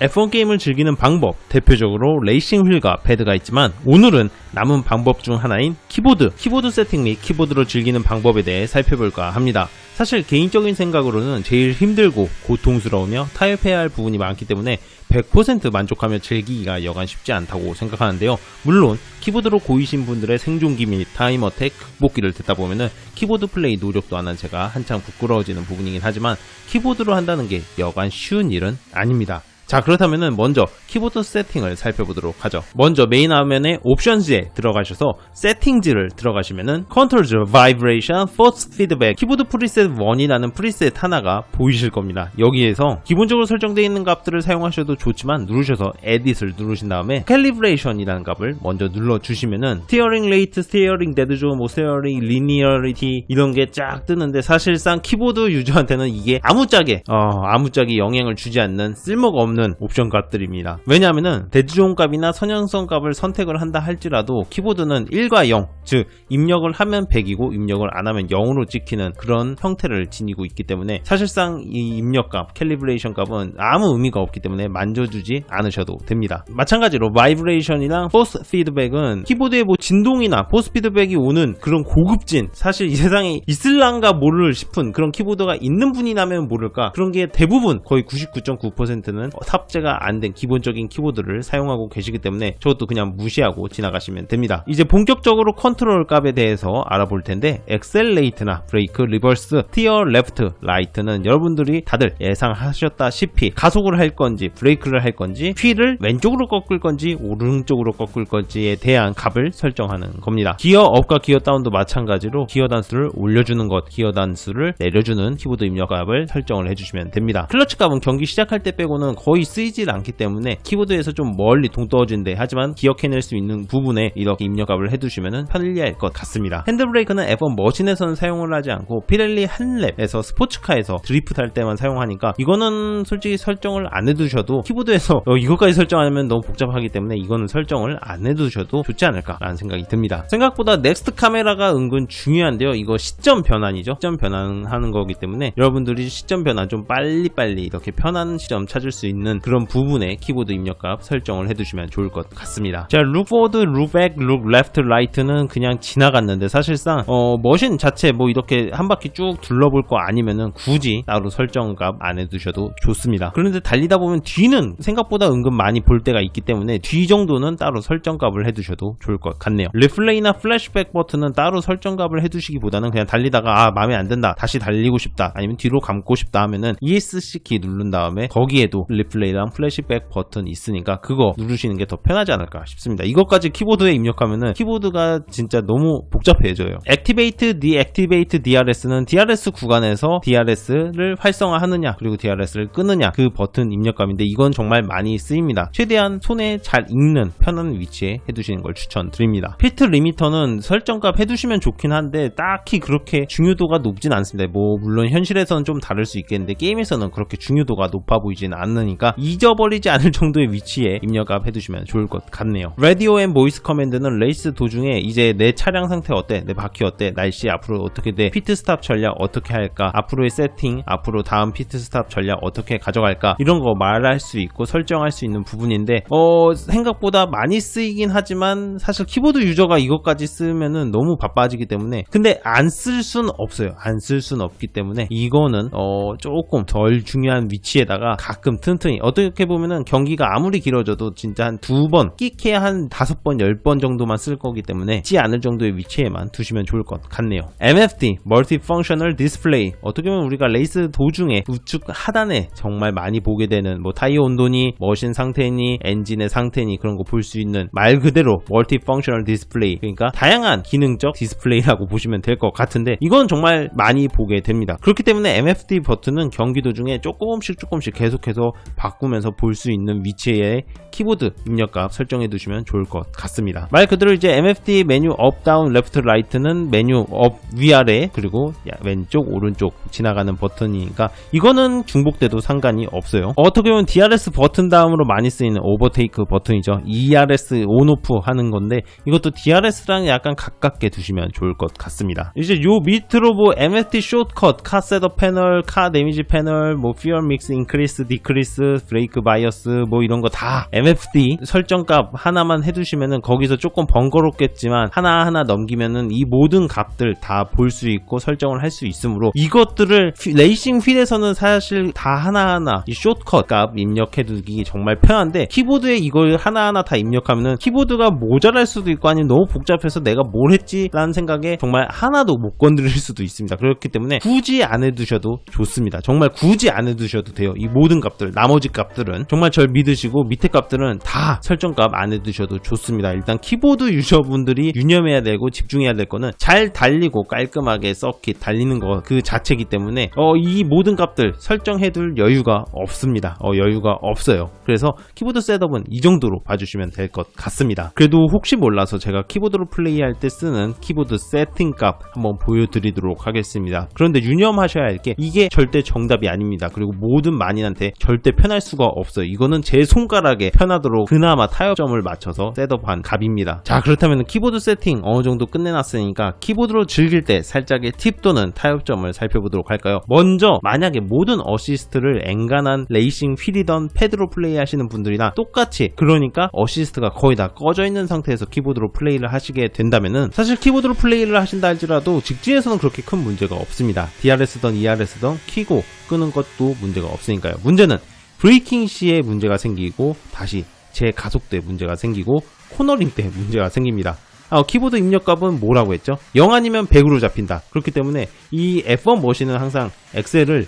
F1 게임을 즐기는 방법, 대표적으로 레이싱 휠과 패드가 있지만 오늘은 남은 방법 중 하나인 키보드, 키보드 세팅 및 키보드로 즐기는 방법에 대해 살펴볼까 합니다. 사실 개인적인 생각으로는 제일 힘들고 고통스러우며 타협해야 할 부분이 많기 때문에 100% 만족하며 즐기기가 여간 쉽지 않다고 생각하는데요. 물론 키보드로 고이신 분들의 생존기 및 타임 어택 극복기를 듣다 보면은 키보드 플레이 노력도 안 한 제가 한창 부끄러워지는 부분이긴 하지만 키보드로 한다는 게 여간 쉬운 일은 아닙니다. 자 그렇다면은 먼저 키보드 세팅을 살펴보도록 하죠. 먼저 메인 화면의 옵션즈에 들어가셔서 세팅즈를 들어가시면은 컨트롤즈, 바이브레이션, 포스 피드백 키보드 프리셋 1이라는 프리셋 하나가 보이실 겁니다. 여기에서 기본적으로 설정되어 있는 값들을 사용하셔도 좋지만 누르셔서 에딧을 누르신 다음에 캘리브레이션이라는 값을 먼저 눌러주시면은 스티어링 레이트, 스티어링 데드존, 뭐 스티어링 리니어리티 이런 게 쫙 뜨는데 사실상 키보드 유저한테는 이게 아무짝에 어, 아무짝에 영향을 주지 않는 쓸모가 없는 없는 옵션 값들입니다. 왜냐하면은 데드존 값이나 선형성 값을 선택을 한다 할지라도 키보드는 1과 0, 즉 입력을 하면 100이고 입력을 안 하면 0으로 찍히는 그런 형태를 지니고 있기 때문에 사실상 이 입력값, 캘리브레이션 값은 아무 의미가 없기 때문에 만져주지 않으셔도 됩니다. 마찬가지로 바이브레이션이랑 포스 피드백은 키보드에 뭐 진동이나 포스 피드백이 오는 그런 고급진 사실 이 세상에 있을란가 모를 싶은 그런 키보드가 있는 분이라면 모를까 그런 게 대부분 거의 99.9%는 탑재가 안 된 기본적인 키보드를 사용하고 계시기 때문에 저것도 그냥 무시하고 지나가시면 됩니다. 이제 본격적으로 컨트롤 값에 대해서 알아볼 텐데 엑셀레이트나 브레이크, 리버스, 티어, 레프트, 라이트는 여러분들이 다들 예상하셨다시피 가속을 할 건지 브레이크를 할 건지 휠을 왼쪽으로 꺾을 건지 오른쪽으로 꺾을 건지에 대한 값을 설정하는 겁니다. 기어 업과 기어 다운도 마찬가지로 기어 단수를 올려주는 것, 기어 단수를 내려주는 키보드 입력 값을 설정을 해주시면 됩니다. 클러치 값은 경기 시작할 때 빼고는 거의 쓰이질 않기 때문에 키보드에서 좀 멀리 동떨어진데 하지만 기억해낼 수 있는 부분에 이렇게 입력값을 해두시면 편리할 것 같습니다. 핸드브레이크는 F1 머신에서는 사용을 하지 않고 피렐리 한랩에서 스포츠카에서 드리프트 할 때만 사용하니까 이거는 솔직히 설정을 안 해두셔도 키보드에서 어, 이것까지 설정하면 너무 복잡하기 때문에 이거는 설정을 안 해두셔도 좋지 않을까라는 생각이 듭니다. 생각보다 넥스트 카메라가 은근 중요한데요. 이거 시점 변환이죠. 시점 변환하는 거기 때문에 여러분들이 시점 변환 좀 빨리빨리 이렇게 편한 시점 찾을 수 있는 그런 부분에 키보드 입력값 설정을 해두시면 좋을 것 같습니다. 자, 룩포드, 룩백, 룩 레프트, 라이트는 그냥 지나갔는데 사실상 어, 머신 자체 뭐 이렇게 한 바퀴 쭉 둘러볼 거 아니면은 굳이 따로 설정값 안 해두셔도 좋습니다. 그런데 달리다 보면 뒤는 생각보다 은근 많이 볼 때가 있기 때문에 뒤 정도는 따로 설정값을 해두셔도 좋을 것 같네요. 리플레이나 플래시백 버튼은 따로 설정값을 해두시기보다는 그냥 달리다가 아 마음에 안 든다 다시 달리고 싶다 아니면 뒤로 감고 싶다 하면은 ESC 키 누른 다음에 거기에도 리플레이 랑 플래시백 버튼 있으니까 그거 누르시는 게 더 편하지 않을까 싶습니다. 이것까지 키보드에 입력하면은 키보드가 진짜 너무 복잡해져요. 액티베이트, 디액티베이트 DRS는 DRS 구간에서 DRS를 활성화하느냐 그리고 DRS를 끄느냐 그 버튼 입력감인데 이건 정말 많이 쓰입니다. 최대한 손에 잘 익는 편한 위치에 해두시는 걸 추천드립니다. 피트 리미터는 설정값 해두시면 좋긴 한데 딱히 그렇게 중요도가 높진 않습니다. 뭐 물론 현실에서는 좀 다를 수 있겠는데 게임에서는 그렇게 중요도가 높아 보이진 않으니까 잊어버리지 않을 정도의 위치에 입력값 해두시면 좋을 것 같네요. 라디오 앤 보이스 커맨드는 레이스 도중에 이제 내 차량 상태 어때? 내 바퀴 어때? 날씨 앞으로 어떻게 돼? 피트 스탑 전략 어떻게 할까? 앞으로의 세팅, 앞으로 다음 피트 스탑 전략 어떻게 가져갈까? 이런 거 말할 수 있고 설정할 수 있는 부분인데 어 생각보다 많이 쓰이긴 하지만 사실 키보드 유저가 이것까지 쓰면은 너무 바빠지기 때문에 근데 안 쓸 순 없어요. 안 쓸 순 없기 때문에 이거는 어 조금 덜 중요한 위치에다가 가끔 튼튼 히 어떻게 보면은 경기가 아무리 길어져도 진짜 한 두 번 끼케야 한 다섯 번, 열 번 정도만 쓸 거기 때문에 지 않을 정도의 위치에만 두시면 좋을 것 같네요. MFD, Multifunctional Display. 어떻게 보면 우리가 레이스 도중에 우측 하단에 정말 많이 보게 되는 뭐 타이어 온도니, 머신 상태니, 엔진의 상태니 그런 거 볼 수 있는 말 그대로 Multifunctional Display. 그러니까 다양한 기능적 디스플레이라고 보시면 될 것 같은데 이건 정말 많이 보게 됩니다. 그렇기 때문에 MFD 버튼은 경기 도중에 조금씩 조금씩 계속해서 바꾸면서 볼 수 있는 위치에 키보드 입력값 설정해 두시면 좋을 것 같습니다. 말 그대로 이제 MFD 메뉴 업, 다운, 레프트, 라이트는 메뉴 업, 위아래 그리고 왼쪽, 오른쪽 지나가는 버튼이니까 이거는 중복돼도 상관이 없어요. 어떻게 보면 DRS 버튼 다음으로 많이 쓰이는 오버테이크 버튼이죠. ERS 온오프 하는 건데 이것도 DRS랑 약간 가깝게 두시면 좋을 것 같습니다. 이제 요 밑으로 뭐 MFD 숏컷, 카 셋업 패널, 카 데미지 패널, 뭐 퓨얼 믹스 인크리스, 디크리스 브레이크, 바이어스 뭐 이런 거 다 MFD 설정값 하나만 해두시면은 거기서 조금 번거롭겠지만 하나하나 넘기면은 이 모든 값들 다 볼 수 있고 설정을 할 수 있으므로 이것들을 휘- 레이싱 휠에서는 사실 다 하나하나 이 숏컷 값 입력해두기 정말 편한데 키보드에 이걸 하나하나 다 입력하면은 키보드가 모자랄 수도 있고 아니면 너무 복잡해서 내가 뭘 했지라는 생각에 정말 하나도 못 건드릴 수도 있습니다. 그렇기 때문에 굳이 안 해두셔도 좋습니다. 정말 굳이 안 해두셔도 돼요. 이 모든 값들, 나머지 값들은 정말 절 믿으시고 밑에 값들은 다 설정값 안 해두셔도 좋습니다. 일단 키보드 유저분들이 유념해야 되고 집중해야 될 거는 잘 달리고 깔끔하게 서킷 달리는 거 그 자체이기 때문에 어, 이 모든 값들 설정해둘 여유가 없습니다. 어, 여유가 없어요. 그래서 키보드 셋업은 이 정도로 봐주시면 될 것 같습니다. 그래도 혹시 몰라서 제가 키보드로 플레이할 때 쓰는 키보드 세팅 값 한번 보여드리도록 하겠습니다. 그런데 유념하셔야 할 게 이게 절대 정답이 아닙니다. 그리고 모든 만인한테 절대 편할 수가 없어요. 이거는 제 손가락에 편하도록 그나마 타협점을 맞춰서 셋업한 값입니다. 자 그렇다면 키보드 세팅 어느 정도 끝내놨으니까 키보드로 즐길 때 살짝의 팁 또는 타협점을 살펴보도록 할까요? 먼저 만약에 모든 어시스트를 엔간한 레이싱 휠이던 패드로 플레이하시는 분들이나 똑같이 그러니까 어시스트가 거의 다 꺼져 있는 상태에서 키보드로 플레이를 하시게 된다면은 사실 키보드로 플레이를 하신다 할지라도 직진에서는 그렇게 큰 문제가 없습니다. DRS든 ERS든 키고 끄는 것도 문제가 없으니까요. 문제는 브레이킹 시에 문제가 생기고 다시 재가속 때 문제가 생기고 코너링 때 문제가 생깁니다. 아, 키보드 입력값은 뭐라고 했죠? 0 아니면 100으로 잡힌다. 그렇기 때문에 이 F1 머신은 항상 엑셀을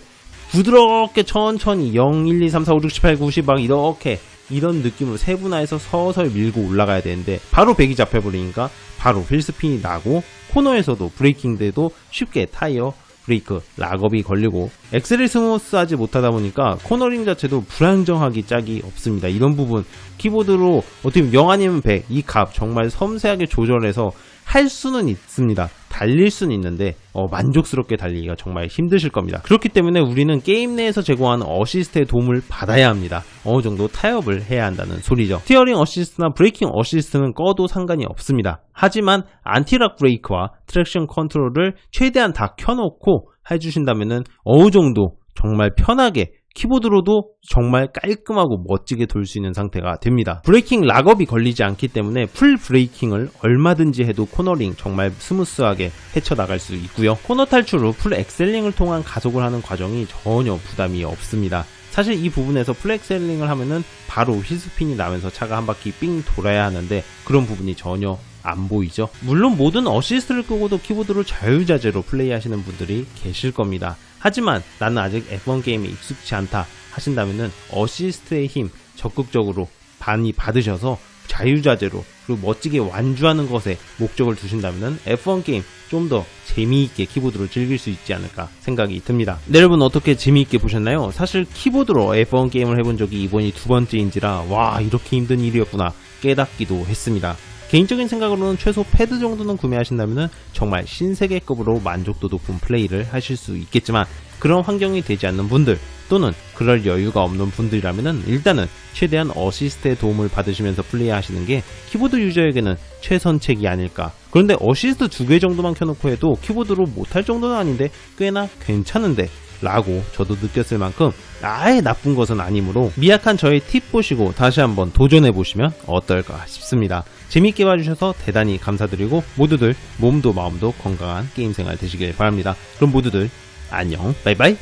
부드럽게 천천히 0, 1, 2, 3, 4, 5, 6, 7, 8, 9, 10 막 이렇게 이런 느낌으로 세분화해서 서서히 밀고 올라가야 되는데 바로 100이 잡혀버리니까 바로 휠스핀이 나고 코너에서도 브레이킹 때도 쉽게 타이어 브레이크, 락업이 걸리고 엑셀이 스무스하지 못하다 보니까 코너링 자체도 불안정하기 짝이 없습니다. 이런 부분 키보드로 어떻게 보면 0 아니면 100 이 값 정말 섬세하게 조절해서 할 수는 있습니다. 달릴 수는 있는데 어, 만족스럽게 달리기가 정말 힘드실 겁니다. 그렇기 때문에 우리는 게임 내에서 제공하는 어시스트의 도움을 받아야 합니다. 어느 정도 타협을 해야 한다는 소리죠. 스티어링 어시스트나 브레이킹 어시스트는 꺼도 상관이 없습니다. 하지만 안티락 브레이크와 트랙션 컨트롤을 최대한 다 켜놓고 해주신다면은 어느 정도 정말 편하게 키보드로도 정말 깔끔하고 멋지게 돌 수 있는 상태가 됩니다. 브레이킹 락업이 걸리지 않기 때문에 풀 브레이킹을 얼마든지 해도 코너링 정말 스무스하게 헤쳐나갈 수 있고요. 코너 탈출 후 풀 엑셀링을 통한 가속을 하는 과정이 전혀 부담이 없습니다. 사실 이 부분에서 플렉셀링을 하면은 바로 힐스핀이 나면서 차가 한 바퀴 삥 돌아야 하는데 그런 부분이 전혀 안 보이죠. 물론 모든 어시스트를 끄고도 키보드로 자유자재로 플레이하시는 분들이 계실 겁니다. 하지만 나는 아직 F1 게임에 익숙치 않다 하신다면은 어시스트의 힘 적극적으로 많이 받으셔서 자유자재로 그리고 멋지게 완주하는 것에 목적을 두신다면은 F1 게임 좀 더 재미있게 키보드로 즐길 수 있지 않을까 생각이 듭니다. 네, 여러분 어떻게 재미있게 보셨나요? 사실 키보드로 F1 게임을 해본 적이 이번이 두 번째인지라 와 이렇게 힘든 일이었구나 깨닫기도 했습니다. 개인적인 생각으로는 최소 패드 정도는 구매하신다면 정말 신세계급으로 만족도 높은 플레이를 하실 수 있겠지만 그런 환경이 되지 않는 분들 또는 그럴 여유가 없는 분들이라면 일단은 최대한 어시스트의 도움을 받으시면서 플레이하시는 게 키보드 유저에게는 최선책이 아닐까. 그런데 어시스트 두 개 정도만 켜놓고 해도 키보드로 못할 정도는 아닌데 꽤나 괜찮은데 라고 저도 느꼈을 만큼 아예 나쁜 것은 아니므로 미약한 저의 팁 보시고 다시 한번 도전해 보시면 어떨까 싶습니다. 재밌게 봐주셔서 대단히 감사드리고 모두들 몸도 마음도 건강한 게임 생활 되시길 바랍니다. 그럼 모두들 안녕 바이바이